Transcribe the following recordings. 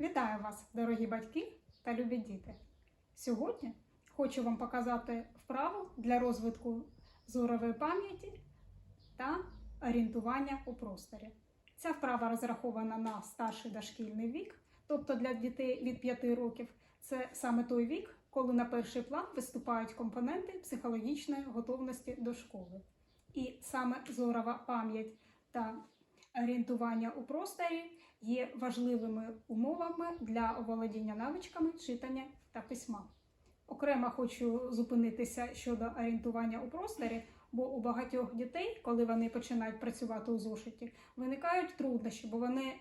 Вітаю вас, дорогі батьки та любі діти! Сьогодні хочу вам показати вправу для розвитку зорової пам'яті та орієнтування у просторі. Ця вправа розрахована на старший дошкільний вік, тобто для дітей від 5 років. Це саме той вік, коли на перший план виступають компоненти психологічної готовності до школи. І саме зорова пам'ять та орієнтування у просторі є важливими умовами для оволодіння навичками читання та письма. Окремо хочу зупинитися щодо орієнтування у просторі, бо у багатьох дітей, коли вони починають працювати у зошиті, виникають труднощі, бо вони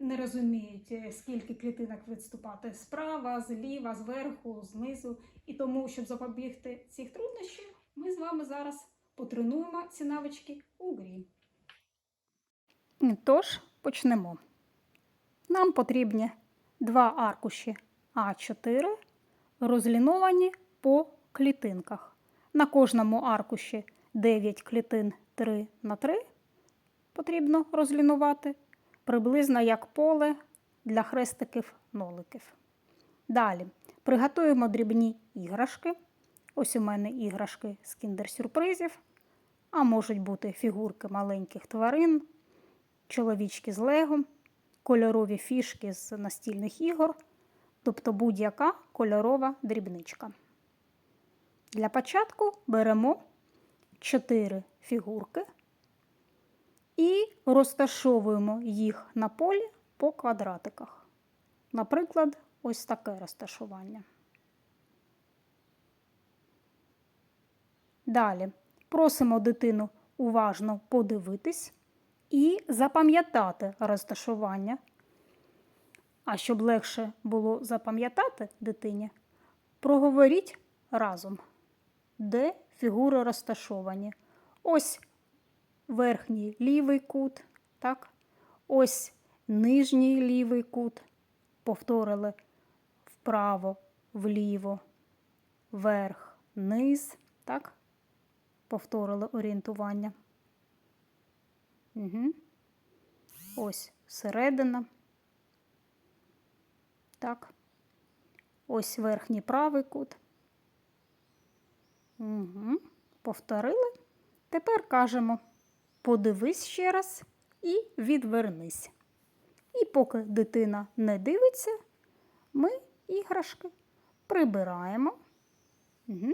не розуміють, е, скільки клітинок відступати справа, зліва, зверху, знизу. І тому, щоб запобігти цих труднощів, ми з вами зараз потренуємо ці навички у грі. Тож почнемо. Нам потрібні два аркуші А4, розліновані по клітинках. На кожному аркуші 9 клітин 3 на 3 потрібно розлінувати, приблизно як поле для хрестиків-ноликів. Далі приготуємо дрібні іграшки. Ось у мене іграшки з кіндер-сюрпризів, а можуть бути фігурки маленьких тварин, чоловічки з лего, кольорові фішки з настільних ігор, тобто будь-яка кольорова дрібничка. Для початку беремо 4 фігурки і розташовуємо їх на полі по квадратиках. Наприклад, ось таке розташування. Далі просимо дитину уважно подивитись і запам'ятати розташування. А щоб легше було запам'ятати дитині, проговоріть разом, де фігури розташовані. Ось верхній лівий кут, так? ось нижній лівий кут. Повторили вправо, вліво, вверх, низ, так? Повторили орієнтування. Угу. Ось середина. Так. Ось верхній правий кут. Угу. Повторили. Тепер кажемо подивись ще раз і відвернись. І поки дитина не дивиться, ми іграшки прибираємо. Угу.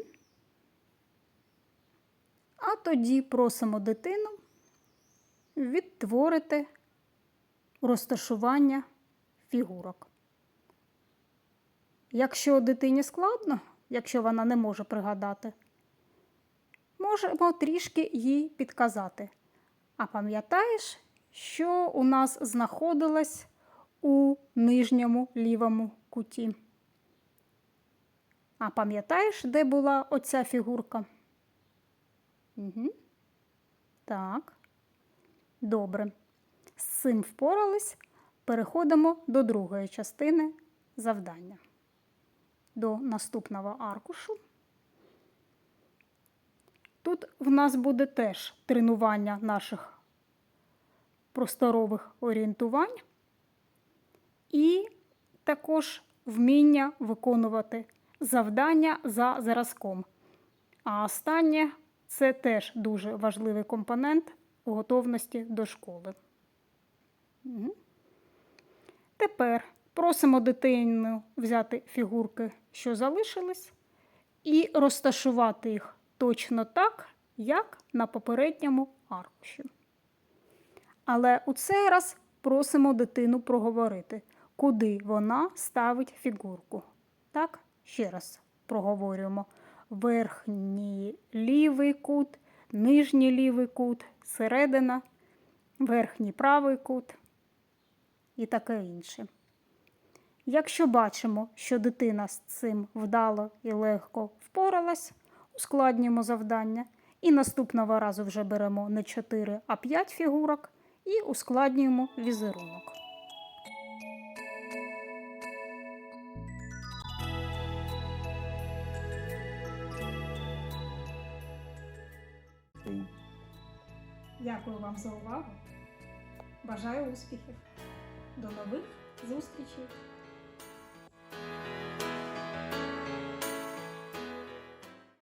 А тоді просимо дитину відтворити розташування фігурок. Якщо дитині складно, якщо вона не може пригадати, можемо трішки їй підказати. А пам'ятаєш, що у нас знаходилось у нижньому лівому куті? А пам'ятаєш, де була оця фігурка? Угу. Так. Добре. З цим впорались. Переходимо до другої частини завдання. До наступного аркушу. Тут в нас буде теж тренування наших просторових орієнтувань і також вміння виконувати завдання за зразком. А останнє це теж дуже важливий компонент готовності до школи. Тепер просимо дитину взяти фігурки, що залишились, і розташувати їх точно так, як на попередньому аркуші. Але у цей раз просимо дитину проговорити, куди вона ставить фігурку. Так, ще раз проговорюємо. Верхній лівий кут, нижній лівий кут, середина, верхній правий кут і таке інше. Якщо бачимо, що дитина з цим вдало і легко впоралась, ускладнюємо завдання. І наступного разу вже беремо не 4, а 5 фігурок і ускладнюємо візерунок. Дякую вам за увагу. Бажаю успіхів. До нових зустрічей!